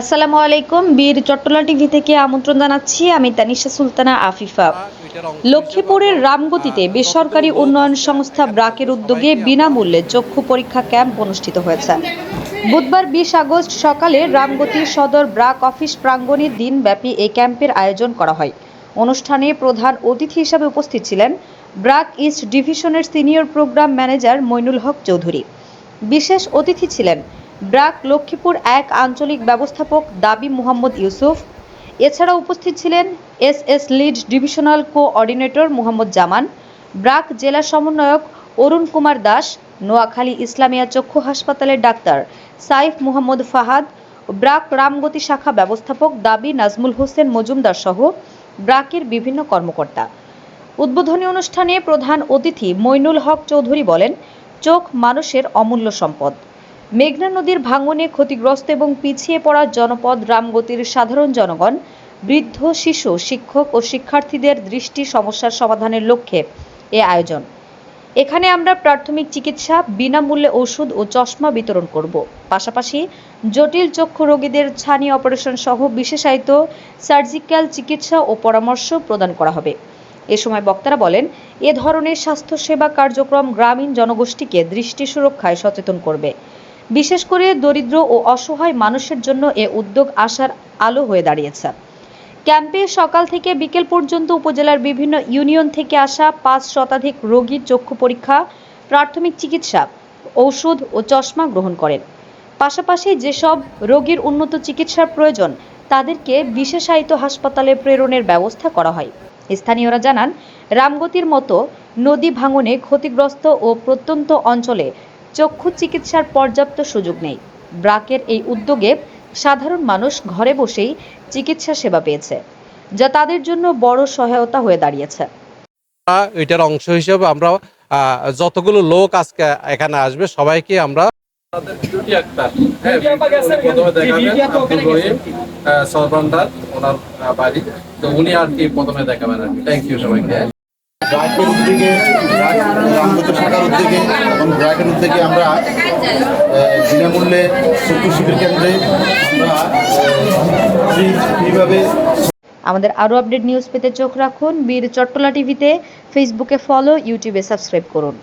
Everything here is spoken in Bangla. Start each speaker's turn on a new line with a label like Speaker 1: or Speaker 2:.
Speaker 1: আসসালামু আলাইকুম। বীর চট্টলা টিভি থেকে আমন্ত্রণ জানাচ্ছি। আমি তানিশা সুলতানা, আফিফা। লক্ষ্মীপুরের রামগতিতে বেসরকারি উন্নয়ন সংস্থা ব্রাকের উদ্যোগে বিনামূল্যে চক্ষু পরীক্ষা ক্যাম্প অনুষ্ঠিত হয়েছে। বুধবার বিশ আগস্ট সকালে রামগতি সদর ব্রাক অফিস প্রাঙ্গণে দিনব্যাপী এই ক্যাম্পের আয়োজন করা হয়। অনুষ্ঠানে প্রধান অতিথি হিসাবে উপস্থিত ছিলেন ব্রাক ইস্ট ডিভিশনের senior program manager Moinul Haque Chowdhury. বিশেষ অতিথি ছিলেন ব্রাক লক্ষ্মীপুর এক আঞ্চলিক ব্যবস্থাপক দাবি মোহাম্মদ ইউসুফ। এছাড়া উপস্থিত ছিলেন S S lead divisional coordinator Mohammad Zaman, BRAC জেলা সমন্বয়ক অরুণ কুমার দাস, নোয়াখালী ইসলামিয়া চক্ষু হাসপাতালের ডাক্তার সাইফ মোহাম্মদ ফাহাদ, ব্রাক রামগতি শাখা ব্যবস্থাপক দাবি নাজমুল হোসেন মজুমদার সহ ব্রাকের বিভিন্ন কর্মকর্তা। উদ্বোধনী অনুষ্ঠানে প্রধান অতিথি মইনুল হক চৌধুরী বলেন, চোখ মানুষের অমূল্য সম্পদ। মেঘনা নদীর ভাঙনে ক্ষতিগ্রস্ত এবং পিছিয়ে পড়া জনপদ রামগতির সাধারণ জনগণ, বৃদ্ধ শিশু, শিক্ষক ও শিক্ষার্থীদের দৃষ্টি সমস্যার সমাধানের লক্ষ্যে এ আয়োজন। এখানে আমরা প্রাথমিক চিকিৎসা, বিনামূল্যে ওষুধ ও চশমা বিতরণ করব। পাশাপাশি জটিল চক্ষু রোগীদের ছানি অপারেশন সহ বিশেষায়িত সার্জিক্যাল চিকিৎসা ও পরামর্শ প্রদান করা হবে। এ সময় বক্তারা বলেন, এ ধরনের স্বাস্থ্যসেবা কার্যক্রম গ্রামীণ জনগোষ্ঠীকে দৃষ্টি সুরক্ষায় সচেতন করবে। বিশেষ করে দরিদ্র ও অসহায় মানুষের জন্য এ উদ্যোগ আসার আলো হয়ে দাঁড়িয়েছে। ক্যাম্পে সকাল থেকে বিকেল পর্যন্ত উপজেলার বিভিন্ন ইউনিয়ন থেকে আসা পাঁচ শতাধিক রোগীর চক্ষু পরীক্ষা, প্রাথমিক চিকিৎসা, ঔষধ ও চশমা গ্রহণ করেন। পাশাপাশি যেসব রোগীর উন্নত চিকিৎসার প্রয়োজন, তাদেরকে বিশেষায়িত হাসপাতালে প্রেরণের ব্যবস্থা করা হয়। স্থানীয়রা জানান, রামগতির মতো নদী ভাঙনে ক্ষতিগ্রস্ত ও প্রত্যন্ত অঞ্চলে চক্ষু চিকিৎসার পর্যাপ্ত সুযোগ নেই। ব্রাকের এই উদ্যোগে সাধারণ মানুষ ঘরে বসেই চিকিৎসা সেবা পেয়েছে যা তাদের জন্য বড় সহায়তা হয়ে দাঁড়িয়েছে।
Speaker 2: এটার অংশ হিসেবে আমরা আহ, যতগুলো লোক আজকে এখানে আসবে সবাইকে আমরা
Speaker 3: দেখাবেন ওনার বাড়ি তো উনি আর কি প্রথমে দেখাবেন আর কি থ্যাংক ইউ সবাইকে।
Speaker 4: উদ্যোগে শাখার উদ্যোগে ব্র্যাকের উদ্যোগে আমরা বিনামূল্যে চক্ষু শিবির কেন্দ্রে আমরা
Speaker 1: আমাদের আরও আপডেট নিউজ পেতে চোখ রাখুন। বীর চট্টলা টিভিতে ফেসবুকে ফলো ইউটিউবে সাবস্ক্রাইব করুন।